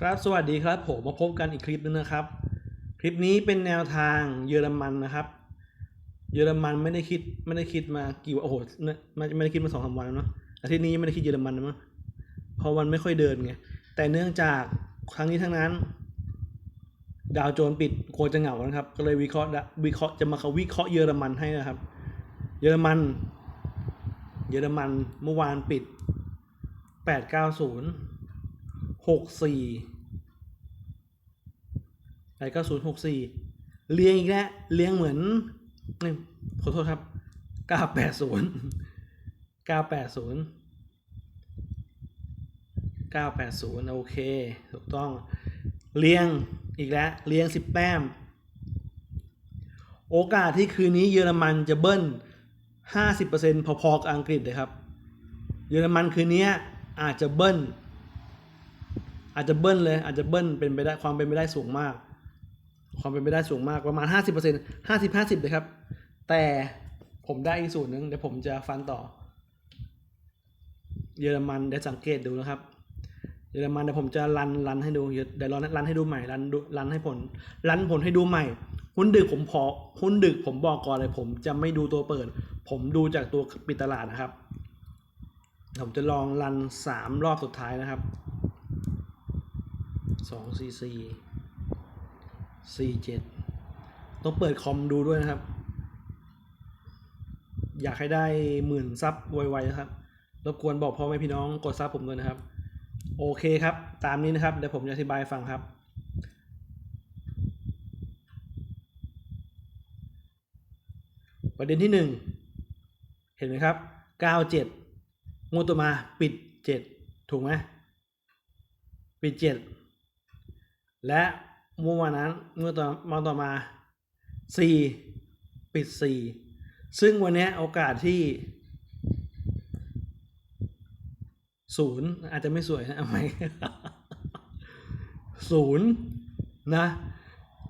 ครับสวัสดีครับผมมาพบกันอีกคลิปนึงนะครับ คลิปนี้เป็นแนวทางเยอรมันนะครับ เยอรมันไม่ได้คิดไม่ได้คิดมากี่วันโอ้โหเนี่ยมันไม่ได้คิดมาสองสาวันแล้วเนาะอาทิตย์นี้ยังไม่ได้คิดเยอรมันนะมั้งเพราะมันไม่ค่อยเดินไงแต่เนื่องจากครั้งนี้ทั้งนั้น ดาวโจนปิดกลัวจะเหงานะครับ ก็เลยวิเคราะห์ดะวิเคราะห์จะมาขาวิเคราะห์เยอรมันให้นะครับ เยอรมัน เยอรมันเมื่อวานปิดแปดเก้าศูนย์ หกสี่แปดเก้าศูนย์หกสี่เรียงอีกแล้วเรียงเหมือนนี่ขอโทษครับเก้าแปดศูนย์เก้าแปดศูนย์เก้าแปดศูนย์โอเค ถูกต้อง เรียงอีกแล้ว เรียงสิบแต้ม โอกาสที่คืนนี้เยอรมันจะเบิ้ลห้าสิบเปอร์เซ็นต์พอๆกับอังกฤษเลยครับ เยอรมันคืนนี้อาจจะเบิ้ล อาจจะเบิ้ลเลยอาจจะเบิ้ลเป็นไปได้ความเป็นไปได้สูงมาก ความเป็นไปได้สูงมากประมาณห้าสิบเปอร์เซ็นต์ห้าสิบห้าสิบเลยครับ แต่ผมได้อีกสูตรหนึ่งเดี๋ยวผมจะฟันต่อ เยอรมันเดี๋ยวสังเกตดูนะครับ เยอรมันเดี๋ยวผมจะรันรันให้ดูเดี๋ยวรันรันให้ดูใหม่รันรันให้ผลรันผลให้ดูใหม่หุ้นดึกผมพอหุ้นดึกผมบอกก่อนเลย ผมจะไม่ดูตัวเปิด ผมดูจากตัวปิดตลาดนะครับ ผมจะลองรันสามรอบสุดท้ายนะครับ สองสี่สี่สี่เจ็ดต้องเปิดคอมดูด้วยนะครับ อยากให้ได้หมื่นซับไวๆนะครับ รบกวนบอกพ่อแม่พี่น้องกดซับผมด้วยนะครับ โอเคครับ ตามนี้นะครับ เดี๋ยวผมจะอธิบายฟังครับ ประเด็นที่หนึ่งเห็นไหมครับเก้าเจ็ดงวดตัวมาปิดเจ็ดถูกไหมปิดเจ็ด และเมื่อวานนั้นเมื่อต่อมาต่อมาสี่ปิดสี่ซึ่งวันนี้โอกาสที่ศูนย์อาจจะไม่สวยนะเอาไหมศูนย์นะ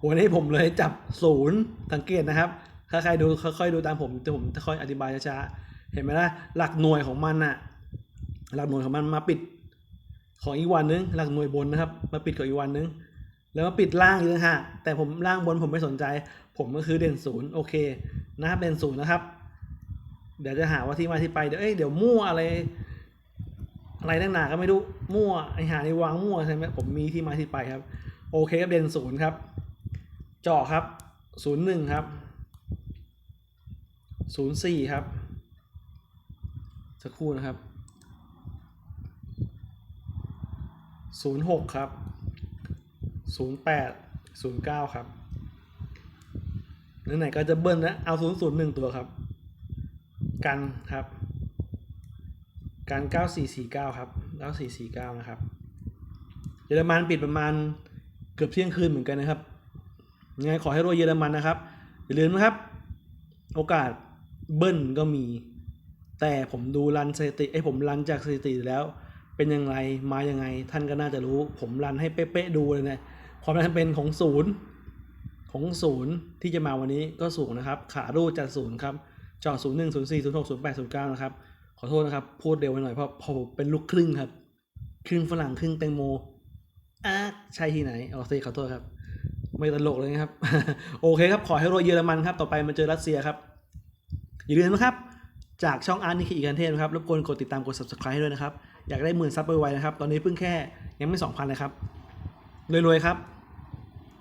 วันนี้ผมเลยจับศูนย์สังเกตนะครับ ถ้าใครดูค่อยๆดูตามผมแต่ผมจะค่อยอธิบายช้าๆเห็นไหมล่ะหลักหน่วยของมันน่ะหลักหน่วยของมันมาปิดของอีกวันนึง หลักหน่วยบนนะครับ มาปิดของอีกวันนึง แล้วมาปิดล่างอีกนะฮะแต่ผมล่างบนผมไม่สนใจ ผมก็คือเด่นศูนย์โอเคนะครับเด่นศูนย์นะครับ เดี๋ยวจะหาว่าที่มาที่ไปเดี๋ยวเอ้ยเดี๋ยวมั่วอะไร อะไรตั้งหนาก็ไม่รู้มั่วไอหาในวางมั่วใช่ไหมผมมีที่มาที่ไปครับ โอเคครับเด่นศูนย์ครับเจาะครับศูนย์หนึ่งครับศูนย์สี่ครับ สักครู่นะครับศูนย์หกครับ ศูนย์แปดศูนย์เก้าครับไหนๆก็จะเบิ้ลนะเอาศูนย์ศูนย์หนึ่งตัวครับ กันครับ กันเก้าสี่สี่เก้าครับเก้าสี่สี่เก้านะครับ เยอรมันปิดประมาณเกือบเที่ยงคืนเหมือนกันนะครับยังไงขอให้รวยเยอรมันนะครับ อย่าลืมนะครับ โอกาสเบิ้ลก็มี แต่ผมดูรันสถิติไอ้ผมรันจากสถิติแล้ว เป็นยังไงมายังไง ท่านก็น่าจะรู้ ผมรันให้เป๊ะๆดูเลยนะ ความจำเป็นของศูนย์ของศูนย์ที่จะมาวันนี้ก็สูงนะครับ ขารูดจากศูนย์ครับจาะศูนย์หนึ่งศูนย์สี่ศูนย์หกศูนย์แปดศูนย์เก้านะครับ ขอโทษนะครับ พูดเร็วไปหน่อยเพราะพราะผมเป็นลูกครึ่งครับ ครึ่งฝรั่งครึ่งแตงโมอะใช่ที่ไหนอ๋อเซขอโทษครับ ไม่ตลกเลยนะครับ โอเคครับ ขอให้รวยเยอรมันครับ ต่อไปมาเจอรัสเซียครับ อย่าลืมนะครับ จากช่องอาร์ตนิคิอีกันเทนนะครับ รบกวนกดติดตามกด subscribe ให้ด้วยนะครับ อยากได้หมื่นซับไวๆนะครับ ตอนนี้เพิ่งแค่ยังไม่2,000เลยครับ รวยๆครับ